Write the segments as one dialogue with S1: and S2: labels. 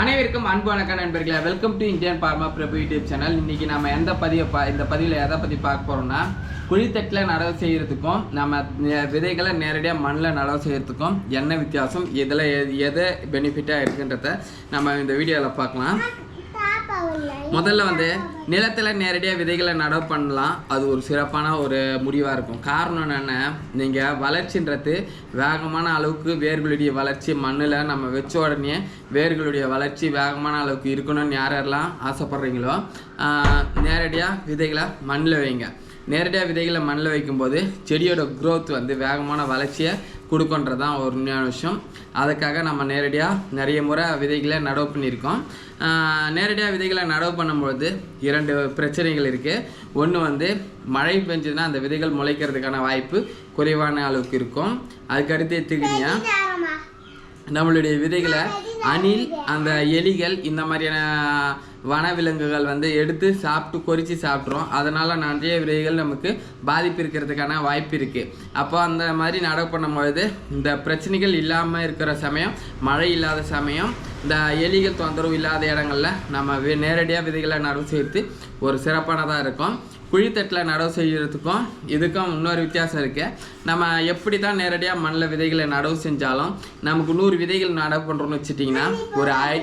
S1: அனைவருக்கும் அன்பு வணக்கம் நண்பர்களே welcome to Indian pharma Prabhu YouTube channel இன்றைக்கி நம்ம எந்த பதிவை பா இந்த பதிவில் எதை பற்றி பார்க்க போகிறோம்னா குழித்தட்டில் நடவு செய்கிறதுக்கும் நம்ம விதைகளை நேரடியாக மண்ணில் நடவு செய்கிறதுக்கும் என்ன வித்தியாசம் இதில் எது எது பெனிஃபிட்டாக இருக்குன்றத நம்ம இந்த வீடியோவில் பார்க்கலாம். முதல்ல வந்து நிலத்தில் நேரடியாக விதைகளை நடவு பண்ணலாம். அது ஒரு சிறப்பான ஒரு முடிவாக இருக்கும். காரணம் என்னென்ன நீங்கள் வளர்ச்சின்றது வேகமான அளவுக்கு வேர்களுடைய வளர்ச்சி மண்ணில் நம்ம வச்ச உடனே வேர்களுடைய வளர்ச்சி வேகமான அளவுக்கு இருக்கணும்னு யார் யாரெல்லாம் ஆசைப்பட்றீங்களோ நேரடியாக விதைகளை மண்ணில் வைங்க. நேரடியாக விதைகளை மண்ணில் வைக்கும்போது செடியோட க்ரோத் வந்து வேகமான வளர்ச்சியை கொடுக்குன்றது தான் ஒரு உண்மையான விஷயம். அதுக்காக நம்ம நேரடியாக நிறைய முறை விதைகளை நடவு பண்ணியிருக்கோம். நேரடியாக விதைகளை நடவு பண்ணும்பொழுது இரண்டு பிரச்சனைகள் இருக்குது ஒன்று வந்து மழை பெஞ்சதுன்னா அந்த விதைகள் முளைக்கிறதுக்கான வாய்ப்பு குறைவான அளவுக்கு இருக்கும். அதுக்கடுத்து எடுத்துக்கிட்டீங்கன்னா நம்மளுடைய விதைகளை அணில் அந்த எலிகள் இந்த மாதிரியான வனவிலங்குகள் வந்து எடுத்து சாப்பிட்டு கொறித்து சாப்பிட்றோம் அதனால் நிறைய விதைகள் நமக்கு பாதிப்பு இருக்கிறதுக்கான வாய்ப்பு இருக்குது அப்போ அந்த மாதிரி நடவு பண்ணும்பொழுது இந்த பிரச்சனைகள் இல்லாமல் இருக்கிற சமயம் மழை இல்லாத சமயம் இந்த எலிகள் தொந்தரவு இல்லாத இடங்களில் நம்ம நேரடியாக விதைகளை நடவு செய்து ஒரு சிறப்பானதாக இருக்கும். குழித்தட்டில் நடவு செய்கிறதுக்கும் இதுக்கும் இன்னொரு வித்தியாசம் இருக்குது நம்ம எப்படி தான் நேரடியாக மண்ணில் விதைகளை நடவு செஞ்சாலும் நமக்கு நூறு விதைகள் நடவு பண்ணுறோம்னு வச்சுட்டிங்கன்னா ஒரு ஐ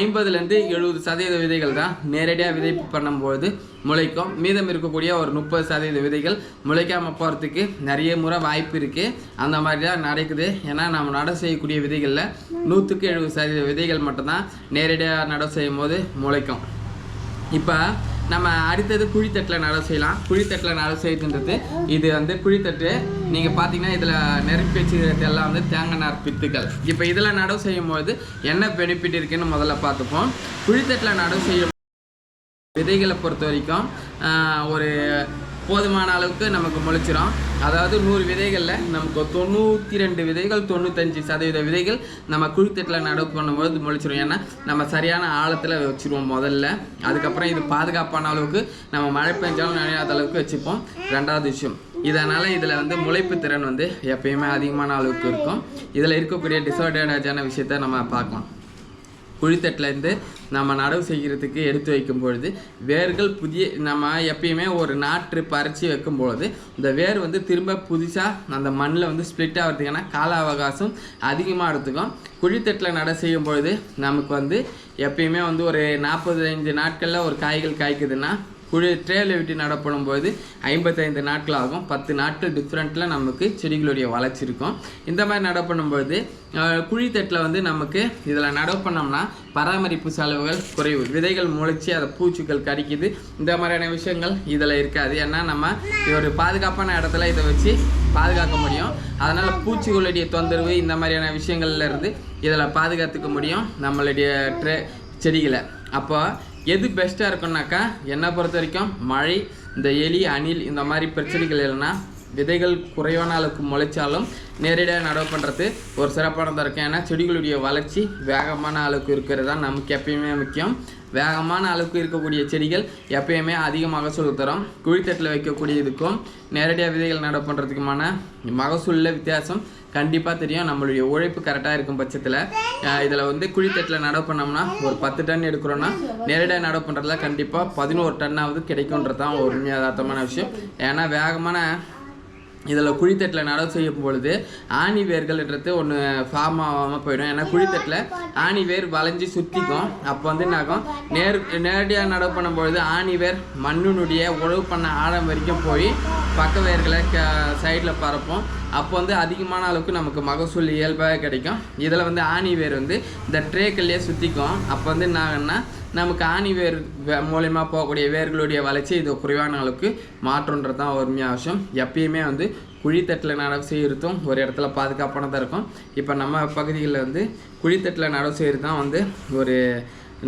S1: ஐம்பதுலேருந்து எழுபது சதவீத விதைகள் தான் நேரடியாக விதைப்பு பண்ணும்போது முளைக்கும். மீதம் இருக்கக்கூடிய ஒரு முப்பது சதவீத விதைகள் முளைக்காமல் போகிறதுக்கு நிறைய முறை வாய்ப்பு இருக்குது அந்த மாதிரி தான் நடக்குது. ஏன்னா நம்ம நடவு செய்யக்கூடிய விதைகளில் நூற்றுக்கு எழுபது சதவீத விதைகள் மட்டும்தான் நேரடியாக நடவு செய்யும் போது முளைக்கும். இப்போ நம்ம அடுத்தது குழித்தட்டில் நடவு செய்யலாம். குழித்தட்டில் நடவு செய்யுதுன்றது இது வந்து குழித்தட்டு நீங்கள் பார்த்தீங்கன்னா இதில் நெருப்பி வச்சுக்கிறது எல்லாம் வந்து தேங்காய் நார் பித்துக்கள். இப்போ இதில் நடவு செய்யும்போது என்ன பெனிஃபிட் இருக்குன்னு முதல்ல பார்த்துப்போம். குழித்தட்டில் நடவு செய்யும் விதைகளை பொறுத்த வரைக்கும் ஒரு போதுமான அளவுக்கு நமக்கு முளைச்சிரும். அதாவது நூறு விதைகளில் நமக்கு தொண்ணூற்றி ரெண்டு விதைகள் தொண்ணூத்தஞ்சு சதவீத விதைகள் நம்ம குழித்தட்டில் நடவு பண்ணும்போது முளைச்சிரும். ஏன்னா நம்ம சரியான ஆழத்தில் வச்சுருவோம் முதல்ல. அதுக்கப்புறம் இது பாதுகாப்பான அளவுக்கு நம்ம மழை பெஞ்சாலும் நனையாத அளவுக்கு வச்சுப்போம். ரெண்டாவது விஷயம் இதனால் இதில் வந்து முளைப்பு திறன் வந்து எப்பயுமே அதிகமான அளவுக்கு இருக்கும். இதில் இருக்கக்கூடிய டிஸ்அட்வான்டேஜான விஷயத்த நம்ம பார்க்கலாம். குழித்தட்டிலேருந்து நம்ம நடவு செய்கிறதுக்கு எடுத்து வைக்கும் பொழுது வேர்கள் புதிய நம்ம எப்பயுமே ஒரு நாற்று பறித்து வைக்கும் பொழுது இந்த வேர் வந்து திரும்ப புதுசாக அந்த மண்ணில் வந்து ஸ்ப்ளிட் ஆகிறதுக்கான கால அவகாசம் அதிகமாக எடுத்துக்கும். குழித்தட்டில் நடவு செய்யும் பொழுது நமக்கு வந்து எப்பயுமே வந்து ஒரு நாற்பத்தஞ்சு நாட்களில் ஒரு காய்கள் காய்க்குதுன்னா குழி ட்ரேயில் விட்டு நடப்படும் போது ஐம்பத்தைந்து நாட்கள் ஆகும் பத்து நாட்கள் டிஃப்ரெண்ட்டில் நமக்கு செடிகளுடைய வளர்ச்சி இருக்கும். இந்த மாதிரி நடவு பண்ணும்போது குழித்தட்டில் வந்து நமக்கு இதில் நடவு பண்ணோம்னா பராமரிப்பு செலவுகள் குறைவு. விதைகள் முளைச்சி அதை பூச்சிகள் கடிக்குது. இந்த மாதிரியான விஷயங்கள் இதில் இருக்காது. ஏன்னா நம்ம ஒரு பாதுகாப்பான இடத்துல இதை வச்சு பாதுகாக்க முடியும். அதனால் பூச்சிகளுடைய தொந்தரவு இந்த மாதிரியான விஷயங்கள்ல இருந்து இதில் பாதுகாத்துக்க முடியும் நம்மளுடைய ட்ரே செடிகளை. அப்போ எது பெஸ்ட்டாக இருக்கும்னாக்கா என்னை பொறுத்த வரைக்கும் மழை இந்த எலி அணில் இந்த மாதிரி பிரச்சனைகள் இல்லைன்னா விதைகள் குறைவான அளவுக்கு முளைச்சாலும் நேரடியாக நடவு பண்ணுறது ஒரு சிறப்பானதாக இருக்கும் ஏன்னா செடிகளுடைய வளர்ச்சி வேகமான அளவுக்கு இருக்கிறது தான் நமக்கு எப்பயுமே முக்கியம். வேகமான அளவுக்கு இருக்கக்கூடிய செடிகள் எப்பயுமே அதிக மகசூல் தரும். குழித்தட்டில் வைக்கக்கூடிய இதுக்கும் நேரடியாக விதைகள் நடவு பண்ணுறதுக்குமான மகசூலில் வித்தியாசம் கண்டிப்பாக தெரியும். நம்மளுடைய உழைப்பு கரெக்டாக இருக்கும் பட்சத்தில் இதில் வந்து குழித்தட்டில் நடவு பண்ணோம்னா ஒரு பத்து டன் எடுக்கிறோன்னா நேரடியாக நடவு பண்ணுறதுல கண்டிப்பாக பதினோரு டன்னாவது கிடைக்குன்றது தான் ஒரு யதார்த்தமான விஷயம். ஏன்னா வேகமான இதில் குழித்தட்டில் நடவு செய்யும் பொழுது ஆணி வேர்கள்ன்றது ஒன்று ஃபார்ம் ஆகாமல் போயிடும். ஏன்னா குழித்தட்டில் ஆணி வேர் வளைஞ்சு சுற்றிக்கும் அப்போ வந்து என்ன ஆகும்? நேர் நேரடியாக நடவு பண்ணும்பொழுது ஆணி வேர் மண்ணினுடைய உழவு பண்ண ஆழம் வரைக்கும் போய் பக்க வேர்களை க சைடில் பரப்போம். அப்போ வந்து அதிகமான அளவுக்கு நமக்கு மகசூல் இயல்பாக கிடைக்கும். இதில் வந்து ஆணி வேர் வந்து இந்த ட்ரேக்கள்லேயே சுற்றிக்கும் அப்போ வந்து என்ன ஆகுன்னா நமக்கு ஆணி வேர் மூலயமா போகக்கூடிய வேர்களுடைய வளர்ச்சி இது குறைவான அளவுக்கு மாற்றுன்றது தான் ஒரு அவசியம். எப்பயுமே வந்து குழித்தட்டில் நடவு செய்கிறதும் ஒரு இடத்துல பாதுகாப்பானதாக இருக்கும். இப்போ நம்ம பகுதிகளில் வந்து குழித்தட்டில் நடவு செய்கிறது தான் வந்து ஒரு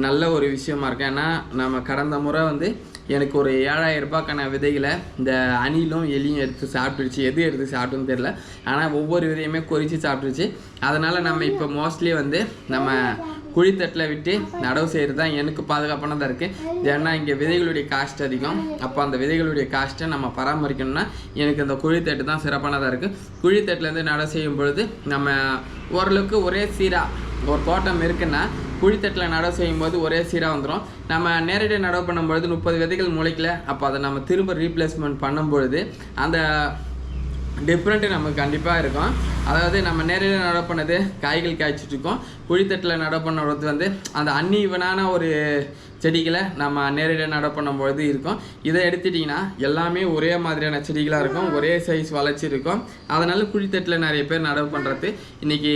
S1: நல்ல ஒரு விஷயமா இருக்கு. ஏன்னா நம்ம கடந்த முறை வந்து எனக்கு ஒரு ஏழாயிரம் ரூபாய்க்கான விதைகளை இந்த அணிலும் எலியும் எடுத்து சாப்பிட்டுருச்சு. எது எடுத்து சாப்பிட்டுன்னு தெரில ஆனால் ஒவ்வொரு விதையுமே கொறிச்சு சாப்பிட்டுருச்சு. அதனால் நம்ம இப்போ மோஸ்ட்லி வந்து நம்ம குழித்தட்டில் விட்டு நடவு செய்கிறது தான் எனக்கு பாதுகாப்பானதாக இருக்குது ஏன்னா இங்கே விதைகளுடைய காஸ்ட் அதிகம். அப்போ அந்த விதைகளுடைய காஸ்ட்டை நம்ம பராமரிக்கணும்னா எனக்கு அந்த குழித்தட்டு தான் சிறப்பானதாக இருக்குது குழித்தட்டுலேருந்து நடவு செய்யும் பொழுது நம்ம ஓரளவுக்கு ஒரே சீராக ஒரு தோட்டம் இருக்குன்னா குழித்தட்டில் நடவு செய்யும்போது ஒரே சீராக வந்துடும் நம்ம நேரடியாக நடவு பண்ணும்பொழுது முப்பது விதைகள் முளைக்கல. அப்போ அதை நம்ம திரும்ப ரீப்ளேஸ்மெண்ட் பண்ணும்பொழுது அந்த டிஃப்ரெண்ட்டு நமக்கு கண்டிப்பாக இருக்கும். அதாவது நம்ம நேரடியாக நடவு பண்ணது காய்கள் காய்ச்சிட்டு இருக்கோம். குழித்தட்டில் நடவு பண்ணுறது வந்து அந்த அன்இவனான ஒரு செடிகளை நம்ம நேரடியாக நடவு பண்ணும்பொழுது இருக்கும். இதை எடுத்துட்டிங்கன்னா எல்லாமே ஒரே மாதிரியான செடிகளாக இருக்கும். ஒரே சைஸ் வளர்ச்சி இருக்கும். அதனால் குழித்தட்டில் நிறைய பேர் நடவு பண்ணுறது இன்றைக்கி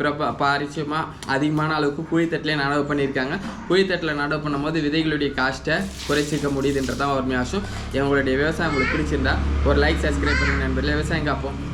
S1: பிரப பாரிச்சயமாக அதிகமான அளவுக்கு குழித்தட்டிலே நடவு பண்ணியிருக்காங்க. குழித்தட்டில் நடவு பண்ணும்போது விதைகளுடைய காஸ்ட்டை குறைச்சிக்க முடியுதுன்றது தான் ஒரு விஷயம் எங்களுடைய விவசாயம் உங்களுக்கு பிடிச்சிருந்தா ஒரு லைக் சப்ஸ்கிரைப் பண்ணுங்க நண்பர்களே. விவசாயம் காப்போம்.